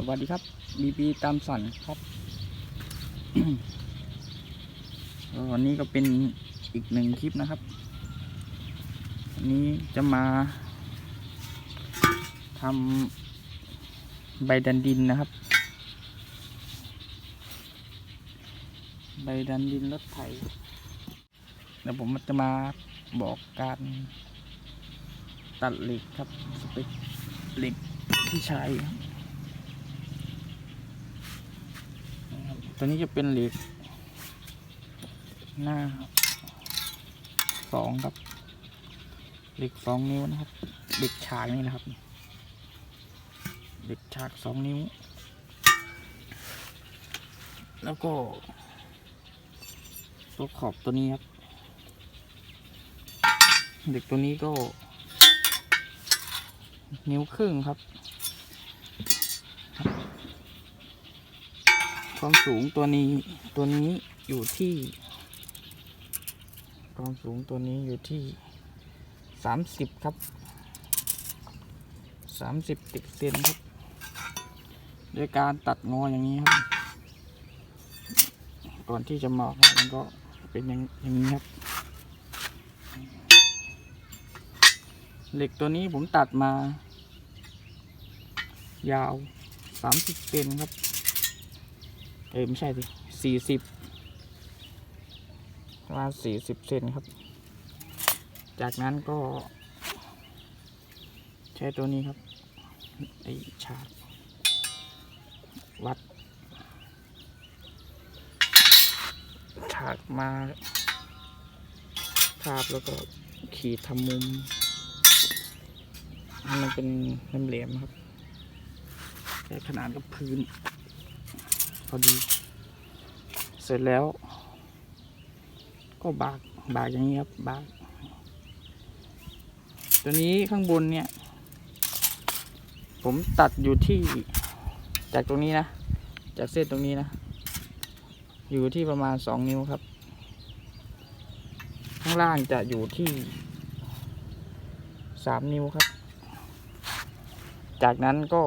สวัสดีครับบีบีตามสันครับวันนี้ก็เป็นอีกหนึ่งคลิปนะครับวันนี้จะมาทำใบดันดินนะครับ ใบดันดินรถไถเดี๋ยวผมจะมาบอกการตัดเหล็กครับสเปคเหล็กที่ใช้ครับ นะครับ ตัวนี้จะเป็นเหล็ก หน้าสองครับเหล็กสองนิ้วนะครับเหล็กฉากนี่นะครับเหล็กฉากสองนิ้ว แล้วก็ตัวขอบตัวนี้ครับเหล็กตัวนี้ก็ นิ้วครึ่งครับ ความสูงตัวนี้ตัวนี้อยู่ที่ ความสูงตัวนี้อยู่ที่สามสิบครับสามสิบติดเซนครับโดยการตัดงออย่างนี้ครับ ก่อนที่จะหมอกมันก็เป็นอย่างอย่างนี้ครับ เหล็กตัวนี้ผมตัดมา ยาวสามสิบเซนครับ เอ้ยไม่ใช่สิสี่สิบประมาณสี่สิบเซนครับ จากนั้นก็ ใช้ตัวนี้ครับ ไอชาร์จวัด ฉากมาทาบแล้วก็ขีดทำมุมให้มันเป็นเหลี่ยมๆครับใช้ขนาดกับพื้น พอดี เสร็จแล้ว ก็บากบากอย่างนี้ครับบาก ตัวนี้ข้างบนเนี่ย ผมตัดอยู่ที่จากตรงนี้นะ จากเส้นตรงนี้นะ อยู่ที่ประมาณสองนิ้วครับ ข้างล่างจะอยู่ที่สามนิ้วครับ จากนั้นก็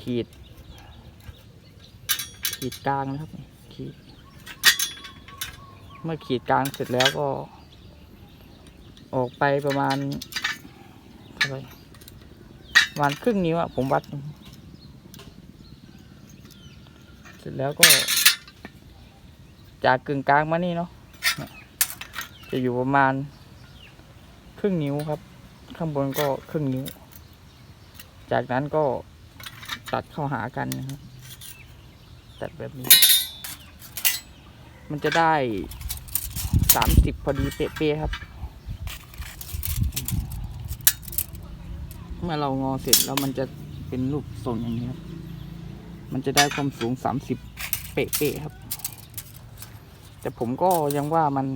ขีด ขีดกลางนะครับขีดเมื่อขีดกลางเสร็จแล้วก็ ออกไปประมาณเท่าไหร่ประมาณครึ่งนิ้วอะผมวัด เสร็จแล้วก็ จากกึ่งกลางมานี่เนาะจะอยู่ประมาณ ครึ่งนิ้วครับ ข้างบนก็ครึ่งนิ้ว จากนั้นก็ตัดเข้าหากันนะครับ ตัดแบบนี้ มันจะได้สามสิบพอดีเป๊ะๆครับ เมื่อเรางอเสร็จแล้วมันจะเป็นรูปทรงอย่างนี้ครับ มันจะได้ความสูงสามสิบเป๊ะๆครับ แต่ผมก็ยังว่ามัน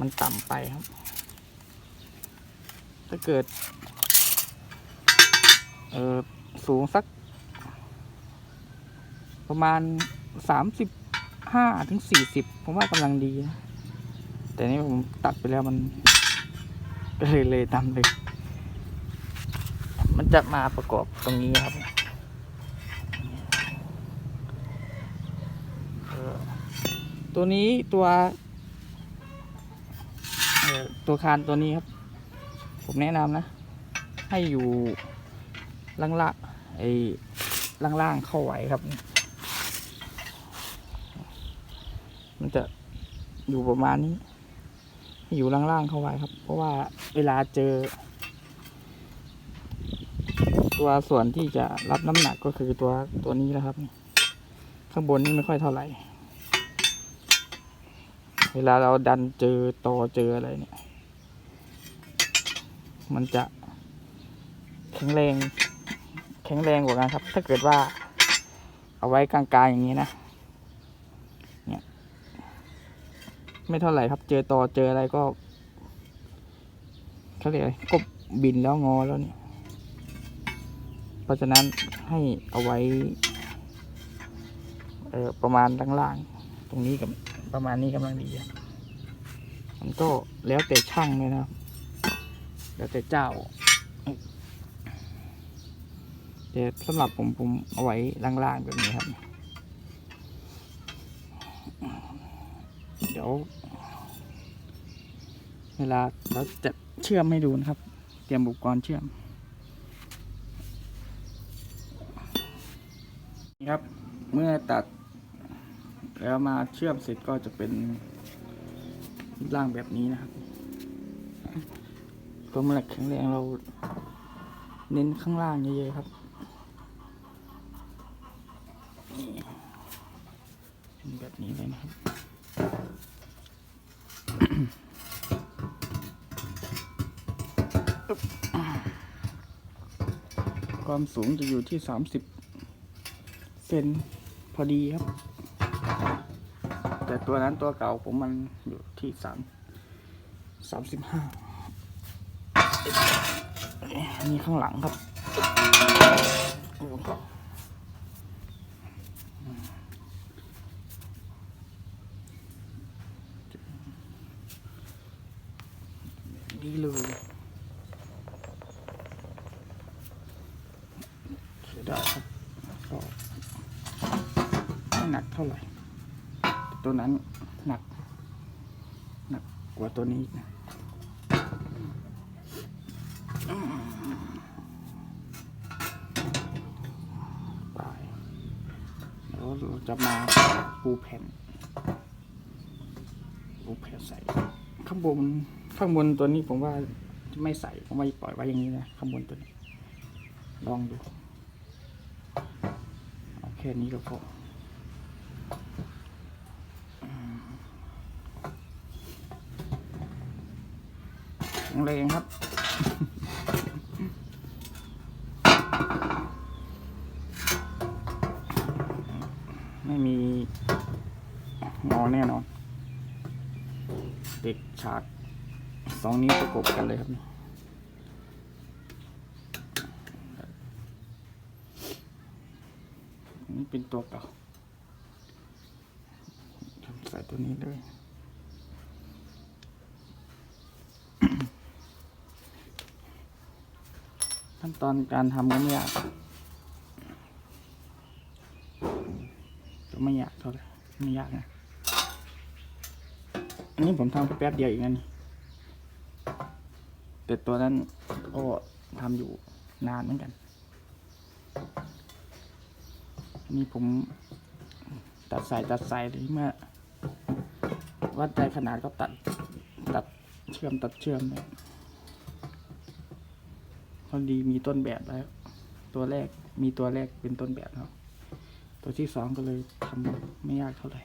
มันต่ำไปครับ ถ้าเกิด เออสูงสัก ประมาณสามสิบห้าถึงสี่สิบผมว่ากำลังดีนะแต่นี่ผมตัดไปแล้วมันเลยเลยตามเลย มันจะมาประกอบตรงนี้ครับตัวนี้ตัวตัวคานตัวนี้ครับ ผมแนะนำนะ ให้อยู่ล่างละไอ้ล่างๆเข้าไหวครับ มันจะอยู่ประมาณนี้ อยู่ล่างๆเข้าไว้ครับ เพราะว่าเวลาเจอ ตัวส่วนที่จะรับน้ำหนักก็คือตัวตัวนี้นะครับ ข้างบนนี่ไม่ค่อยเท่าไหร่ เวลาเราดันเจอต่อเจออะไรเนี่ย มันจะแข็งแรง แข็งแรงกว่ากันครับ ถ้าเกิดว่าเอาไว้กลางๆอย่างนี้นะ ไม่เท่าไหร่ครับ เจอต่อเจออะไรก็เขาเรียกอะไรก็บินแล้วงอแล้วเนี่ย เพราะฉะนั้นให้เอาไว้เออประมาณล่างๆ ตรงนี้กับประมาณนี้กำลังดีมันก็แล้วแต่ช่างเลยนะครับ แล้วแต่เจ้า แต่สำหรับผมผมเอาไว้ล่างๆแบบนี้ครับ เดี๋ยว เวลาเราจะเชื่อมให้ดูนะครับ เตรียมอุปกรณ์เชื่อมนี่ครับเมื่อตัด แล้วมาเชื่อมเสร็จก็จะเป็นร่างแบบนี้นะครับความลกแข็งแรงเราเน้นข้างล่างเยอะๆครับนี่เป็นแบบนี้เลยนะครับ ความสูงจะอยู่ที่ 30 เซนพอดีครับ แต่ตัวนั้นตัวเก่าผมมันอยู่ที่สามสามสิบห้าอันนี้ข้างหลังครับโอ้ดีเลยใช้ได้ครับก็ไม่หนักเท่าไหร่ ตัวนั้นหนักหนักกว่าตัวนี้นะไปแล้วเราจะมาปูแผ่นปูแผ่นใส่ ข้างบนข้างบนตัวนี้ผมว่าไม่ใส่ผมว่าปล่อยไว้อย่างนี้นะข้างบนตัวนี้ ลองดูเอาแค่นี้ก็พอ แข็งแรงครับ ไม่มีงอแน่นอน เด็กฉากสองนิ้วประกบกันเลยครับนี่อันนี่เป็นตัวเก่าใส่ตัวนี้เลย ตอนการทำก็ไม่ยาก ก็ไม่ยากเท่าไหร่ไม่ยากนะ อันนี้ผมทำแป๊บเดียวเองนะนี่แต่ตัวนั้นก็ทำอยู่นานเหมือนกัน อันนี้ผมตัดสายตัดสายเลยเมื่อวัดใจขนาดก็ตัดตัดเชื่อมตัดเชื่อมเนี่ย พอดีมีต้นแบบแล้ว ตัวแรกมีตัวแรกเป็นต้นแบบเนาะตัวที่สองก็เลยทำไม่ยากเท่าไหร่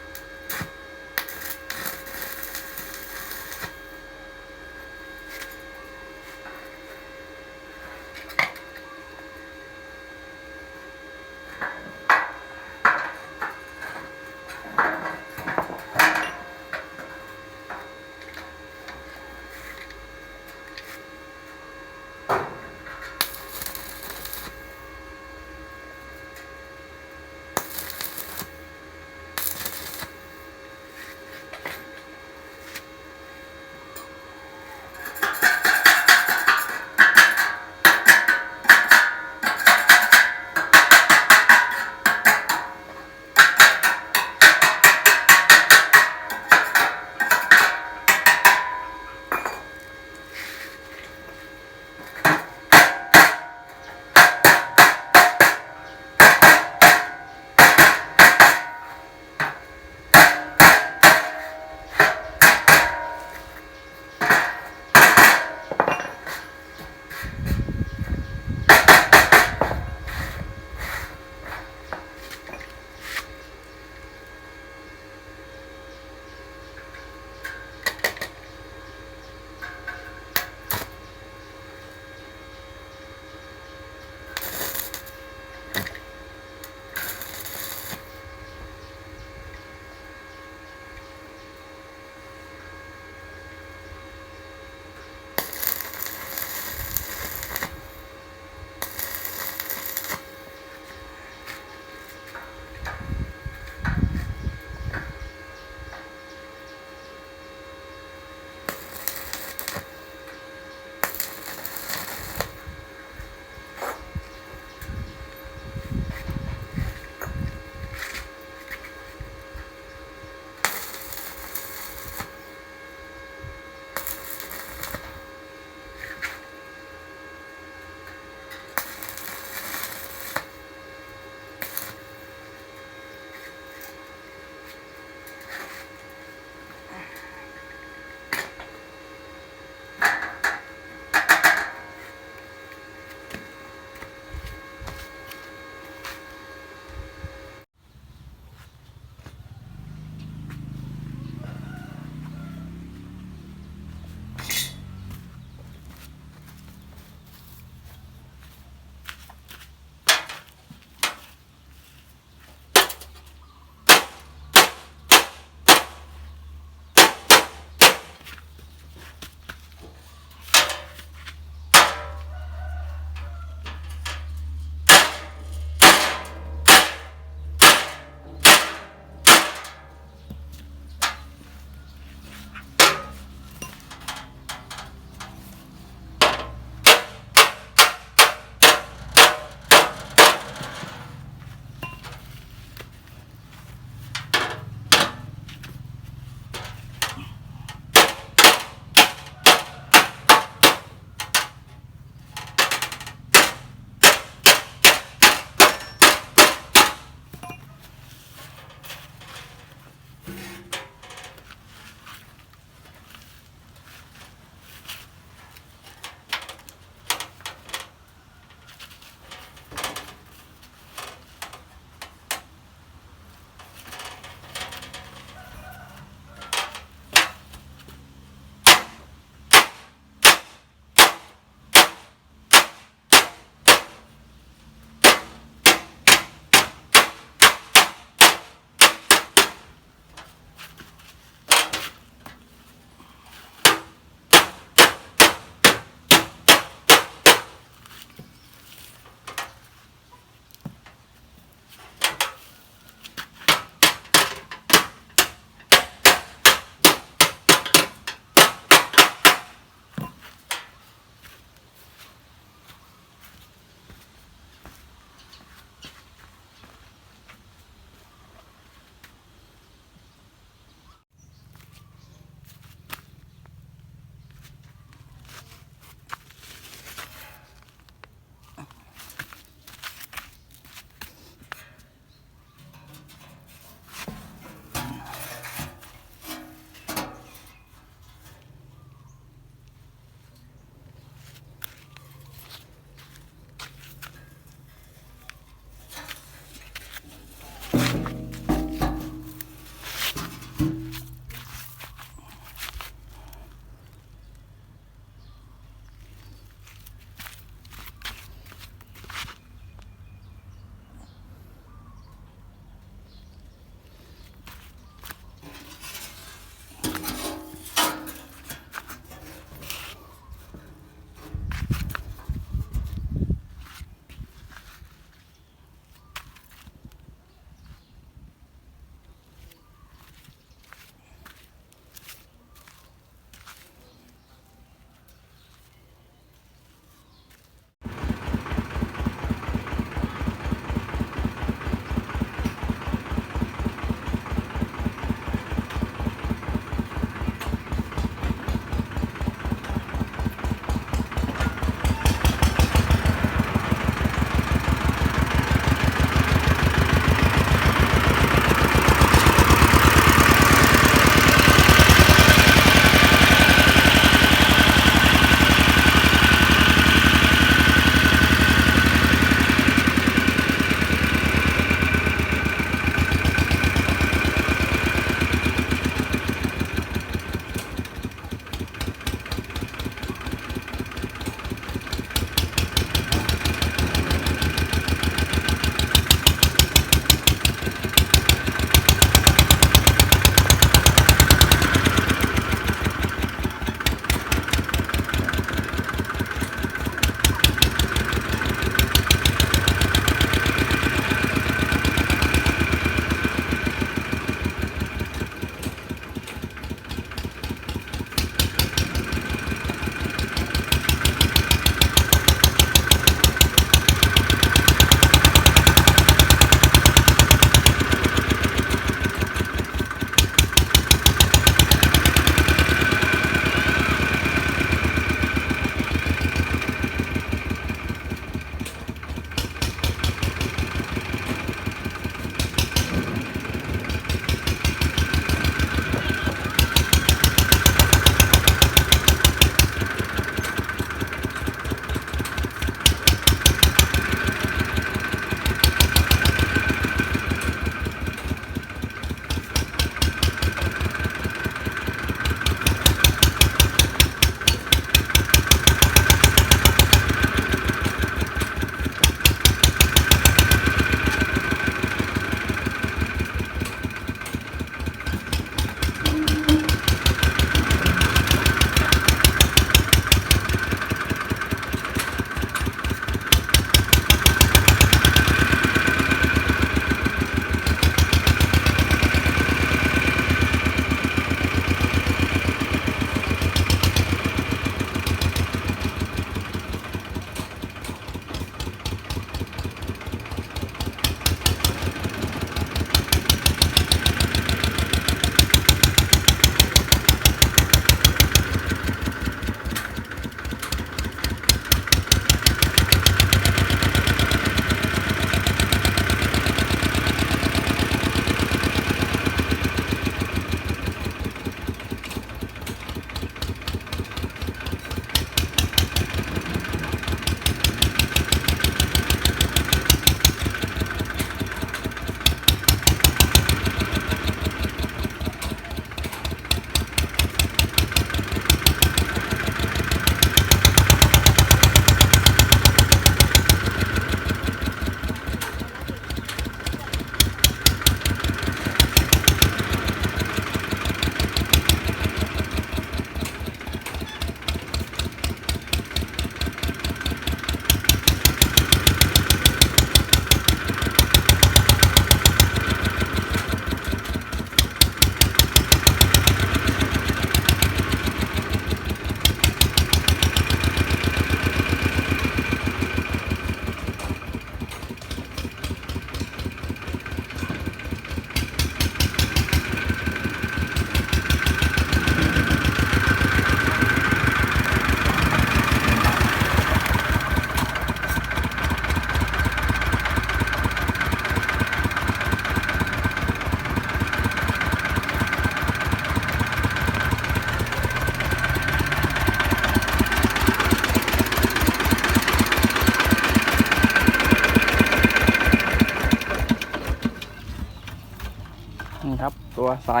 ใส่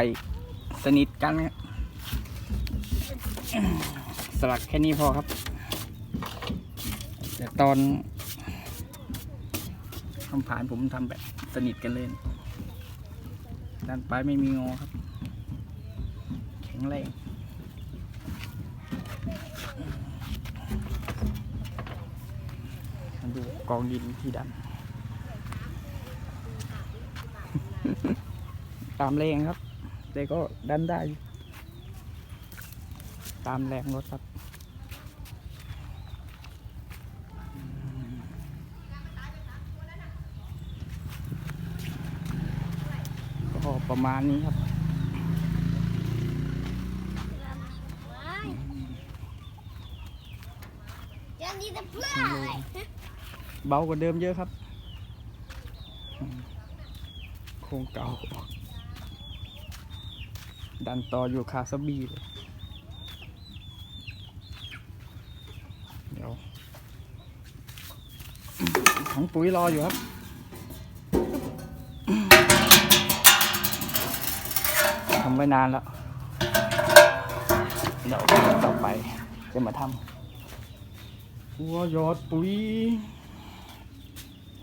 สนิทกันครับสลักแค่นี้พอครับแต่ตอนทำผ่านผมทำแบบสนิทกันเลยด้านปลายไม่มีงอครับ แข็งแรงมาดูกองดินที่ดัน ตามแรงครับ แต่ก็ดันได้อยู่ตามแรงรถครับก็ประมาณนี้ครับ Ja, diese Blöd. เบากว่าเดิมเยอะครับอืมโครงเก่า ดันต่ออยู่คาซาบีเลยเดี๋ยวถังปุ๋ยรออยู่ครับทำไว้นานแล้ว เดี๋ยวต่อไปจะมาทำวัวยอดปุ๋ย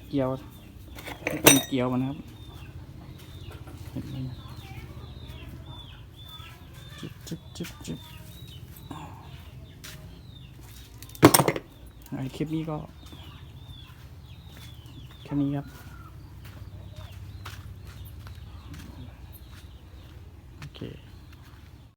เกี่ยวเป็นเกี่ยวมันนะครับเห็นไหมนะ จุ๊บจุ๊บไอคลิปนี้ก็ แค่นี้ครับ